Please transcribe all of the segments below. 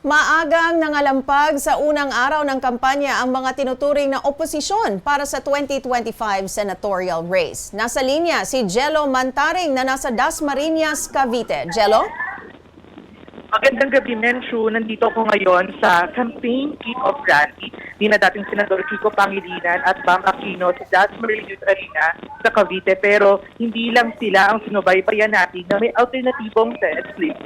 Maagang nangalampag sa unang araw ng kampanya ang mga tinuturing na oposisyon para sa 2025 senatorial race. Nasa linya si Jello Mantaring na nasa Dasmariñas, Cavite. Jello? Magandang gabi, Menshu. Nandito ako ngayon sa campaign kick-off rally ni na dating Senador Kiko Pangilinan at Bam Aquino sa Dasmarill Youth Arena sa Cavite. Pero hindi lang sila ang sinubaybayan natin na may alternatibong Senate slip.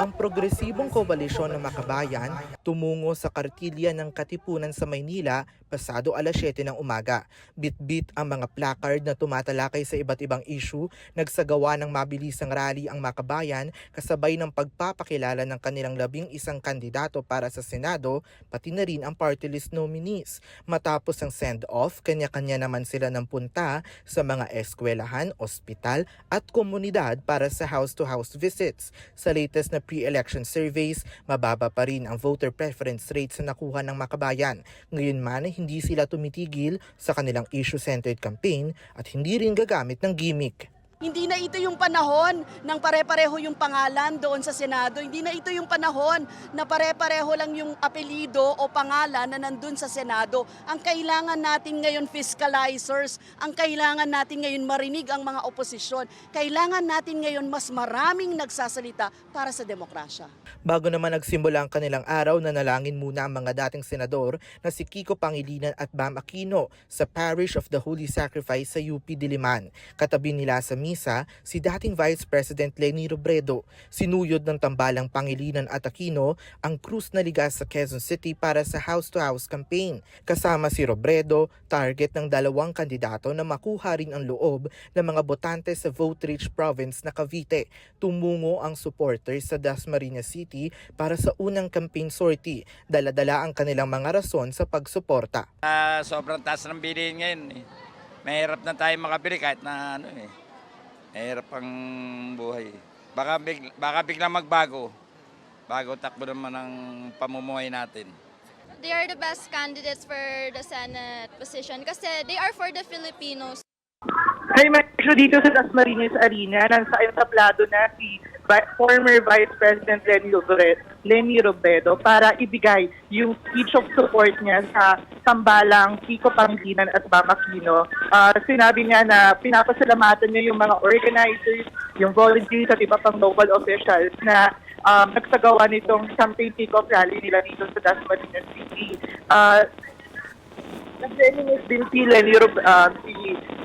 Ang progresibong koalisyon ng makabayan tumungo sa kartilya ng Katipunan sa Maynila pasado alas 7 ng umaga. Bit-bit ang mga placard na tumatalakay sa iba't ibang issue, nagsagawa ng mabilisang rally ang makabayan kasabay ng pagpapakilala ng kanilang labing isang kandidato para sa Senado, pati na rin ang party list nominees. Matapos ang send-off, kanya-kanya naman sila ng punta sa mga eskwelahan, ospital at komunidad para sa house-to-house visits. Sa latest na pre-election surveys, mababa pa rin ang voter preference rate sa nakuha ng makabayan. Ngayon man, hindi sila tumitigil sa kanilang issue-centered campaign at hindi rin gagamit ng gimmick. Hindi na ito yung panahon ng pare-pareho yung pangalan doon sa Senado. Hindi na ito yung panahon na pare-pareho lang yung apelido o pangalan na nandun sa Senado. Ang kailangan natin ngayon fiscalizers, ang kailangan natin ngayon marinig ang mga oposisyon. Kailangan natin ngayon mas maraming nagsasalita para sa demokrasya. Bago naman nagsimula ang kanilang araw, nanalangin muna ang mga dating senador na si Kiko Pangilinan at Bam Aquino sa Parish of the Holy Sacrifice sa UP Diliman. Katabi nila sa misa si dating Vice President Leni Robredo. Sinuyod ng tambalang Pangilinan at Aquino ang krus na ligas sa Quezon City para sa house-to-house campaign. Kasama si Robredo, target ng dalawang kandidato na makuha rin ang loob ng mga botante sa vote-rich province na Cavite. Tumungo ang supporters sa Dasmariñas City para sa unang campaign sortie. Daladala ang kanilang mga rason sa pagsuporta. Ah, sobrang taas ng bilihin ngayon eh. Mahirap na tayo makabili kahit na ano eh. Mahirap ang buhay. Baka, big, baka biglang magbago. Bago takbo naman ang pamumuhay natin. they are the best candidates for the Senate position kasi they are for the Filipinos. Hi, Menshu. Dito sa Dasmariñas Arena, nasa entablado na si former Vice President Lenny Robredo, Lenny Robredo para ibigay yung speech of support niya sa tambalang Kiko Pangilinan at Bam Aquino. Ah, sinabi niya na pinapasalamatan niya yung mga organizers, yung volunteers at iba pang local officials na um, nagsagawa nitong campaign kick-off rally nila dito sa Dasmariñas City. Ah, Nag-reminis din si Lenny, Rob, ah, si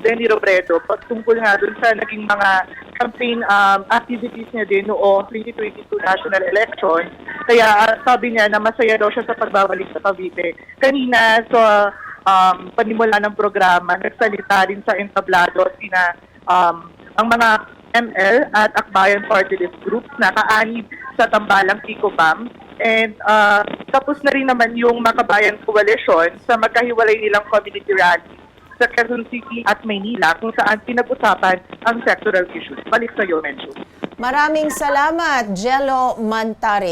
Lenny Robredo patungkol nga dun sa naging mga campaign um, activities niya din noong 2022 national election. Kaya ah, sabi niya na masaya daw siya sa pagbabalik sa Cavite. Kanina sa um, panimula ng programa, nagsalita rin sa entablado sina um, ang mga ML at Akbayan Party List groups na kaanib sa tambalang Kiko Bam. And uh, tapos na rin naman yung Makabayan Coalition sa magkahiwalay nilang community rally sa Quezon City at Maynila kung saan pinag-usapan ang sectoral issues. Balik sa iyo, Menchu. Maraming salamat, Jello Mantaring.